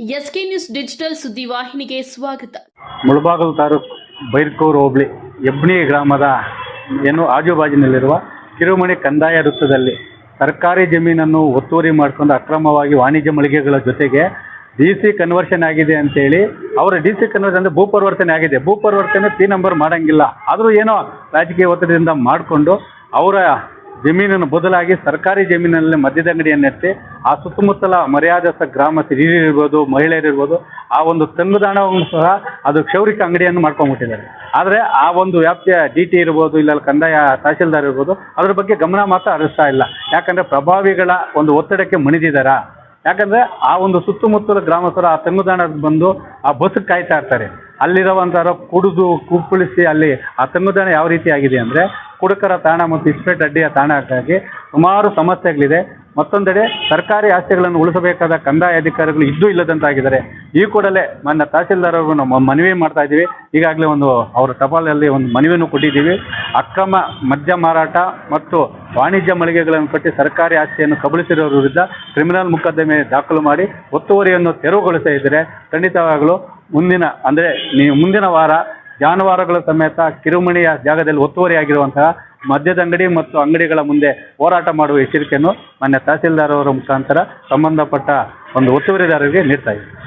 SK news digital ಸುದ್ದಿವಾಹಿನಿಗೆ ಸ್ವಾಗತ. ಮುಳಬಾಗಲು ತಾಲೂಕು ಬೈರ್ಕೂರು ಹೋಬಳಿ ಎಬ್ನಿ ಗ್ರಾಮದ ಏನು ಆಜುಬಾಜಿನಲ್ಲಿರುವ ಕಿರುಮಣಿ ಕಂದಾಯ ವೃತ್ತದಲ್ಲಿ ಸರ್ಕಾರಿ ಜಮೀನನ್ನು ಒತ್ತುವರಿ ಮಾಡಿಕೊಂಡು ಅಕ್ರಮವಾಗಿ ವಾಣಿಜ್ಯ ಮಳಿಗೆಗಳ ಜೊತೆಗೆ ಡಿ ಸಿ ಕನ್ವರ್ಷನ್ ಆಗಿದೆ ಅಂತೇಳಿ ಅವರ ಡಿ ಸಿ ಕನ್ವರ್ಷನ್ ಅಂದರೆ ಭೂಪರಿವರ್ತನೆ ಆಗಿದೆ. ಭೂಪರಿವರ್ತನೆ ಪಿ ನಂಬರ್ ಮಾಡೋಂಗಿಲ್ಲ. ಆದರೂ ಏನೋ ರಾಜಕೀಯ ಒತ್ತಡದಿಂದ ಮಾಡಿಕೊಂಡು ಅವರ ಜಮೀನನ್ನು ಬದಲಾಗಿ ಸರ್ಕಾರಿ ಜಮೀನಿನಲ್ಲಿ ಮದ್ಯದಂಗಡಿಯನ್ನೆತ್ತಿ ಆ ಸುತ್ತಮುತ್ತಲ ಮರ್ಯಾದಸ್ಥ ಗ್ರಾಮ ಹಿರಿಯರಿರ್ಬೋದು, ಮಹಿಳೆಯರಿರ್ಬೋದು, ಆ ಒಂದು ತಂಗುದಾಣವನ್ನು ಸಹ ಅದು ಕ್ಷೌರಿಕ ಅಂಗಡಿಯನ್ನು ಮಾಡ್ಕೊಂಡ್ಬಿಟ್ಟಿದ್ದಾರೆ. ಆದರೆ ಆ ಒಂದು ವ್ಯಾಪ್ತಿಯ ಡಿ ಟಿ ಇರ್ಬೋದು, ಇಲ್ಲ ಕಂದಾಯ ತಹಶೀಲ್ದಾರ್ ಇರ್ಬೋದು, ಅದ್ರ ಬಗ್ಗೆ ಗಮನ ಮಾತ್ರ ಹರಿಸ್ತಾ ಇಲ್ಲ. ಯಾಕಂದರೆ ಪ್ರಭಾವಿಗಳ ಒಂದು ಒತ್ತಡಕ್ಕೆ ಮಣಿದಿದ್ದಾರಾ? ಯಾಕಂದರೆ ಆ ಒಂದು ಸುತ್ತಮುತ್ತಲ ಗ್ರಾಮಸ್ಥರು ಆ ತಂಗುದಾಣಕ್ಕೆ ಬಂದು ಆ ಬಸ್ ಕಾಯ್ತಾ ಇರ್ತಾರೆ. ಅಲ್ಲಿರುವಂಥವ್ರು ಕುಡಿದು ಕುಪ್ಪಳಿಸಿ ಅಲ್ಲಿ ತಂಗುದಾಣ ಯಾವ ರೀತಿ ಆಗಿದೆ ಅಂದರೆ ಕುಡುಕರ ತಾಣ ಮತ್ತು ಇಸ್ಪೇಟ್ ಅಡ್ಡಿಯ ತಾಣಕ್ಕಾಗಿ ಸುಮಾರು ಸಮಸ್ಯೆಗಳಿದೆ. ಮತ್ತೊಂದೆಡೆ ಸರ್ಕಾರಿ ಆಸ್ತಿಗಳನ್ನು ಉಳಿಸಬೇಕಾದ ಕಂದಾಯ ಅಧಿಕಾರಿಗಳು ಇದ್ದೂ ಇಲ್ಲದಂತಾಗಿದ್ದಾರೆ. ಈ ಕೂಡಲೇ ನನ್ನ ತಹಸೀಲ್ದಾರ್ ಅವ್ರಿಗೂ ನಾವು ಮನವಿ ಮಾಡ್ತಾ ಇದ್ದೀವಿ. ಈಗಾಗಲೇ ಒಂದು ಅವರ ಟಪಾಲಲ್ಲಿ ಒಂದು ಮನವಿಯನ್ನು ಕೊಟ್ಟಿದ್ದೀವಿ. ಅಕ್ರಮ ಮದ್ಯ ಮಾರಾಟ ಮತ್ತು ವಾಣಿಜ್ಯ ಮಳಿಗೆಗಳನ್ನು ಕಟ್ಟಿ ಸರ್ಕಾರಿ ಆಸ್ತಿಯನ್ನು ಕಬಳಿಸಿರೋರ ವಿರುದ್ಧ ಕ್ರಿಮಿನಲ್ ಮೊಕದ್ದಮೆ ದಾಖಲು ಮಾಡಿ ಒತ್ತುವರಿಯನ್ನು ತೆರವುಗೊಳಿಸ್ತಾ ಇದ್ದರೆ ಖಂಡಿತವಾಗಲೂ ಮುಂದಿನ, ಅಂದರೆ ನೀವು ಮುಂದಿನ ವಾರ, ಜಾನುವಾರುಗಳ ಸಮೇತ ಕಿರುಮಣಿಯ ಜಾಗದಲ್ಲಿ ಒತ್ತುವರಿಯಾಗಿರುವಂತಹ ಮದ್ಯದ ಅಂಗಡಿ ಮತ್ತು ಅಂಗಡಿಗಳ ಮುಂದೆ ಹೋರಾಟ ಮಾಡುವ ಎಚ್ಚರಿಕೆಯನ್ನು ಮಾನ್ಯ ತಹಸೀಲ್ದಾರ್ ಅವರ ಮುಖಾಂತರ ಸಂಬಂಧಪಟ್ಟ ಒಂದು ಒತ್ತುವರಿದಾರರಿಗೆ ನೀಡ್ತಾ ಇದ್ದೀವಿ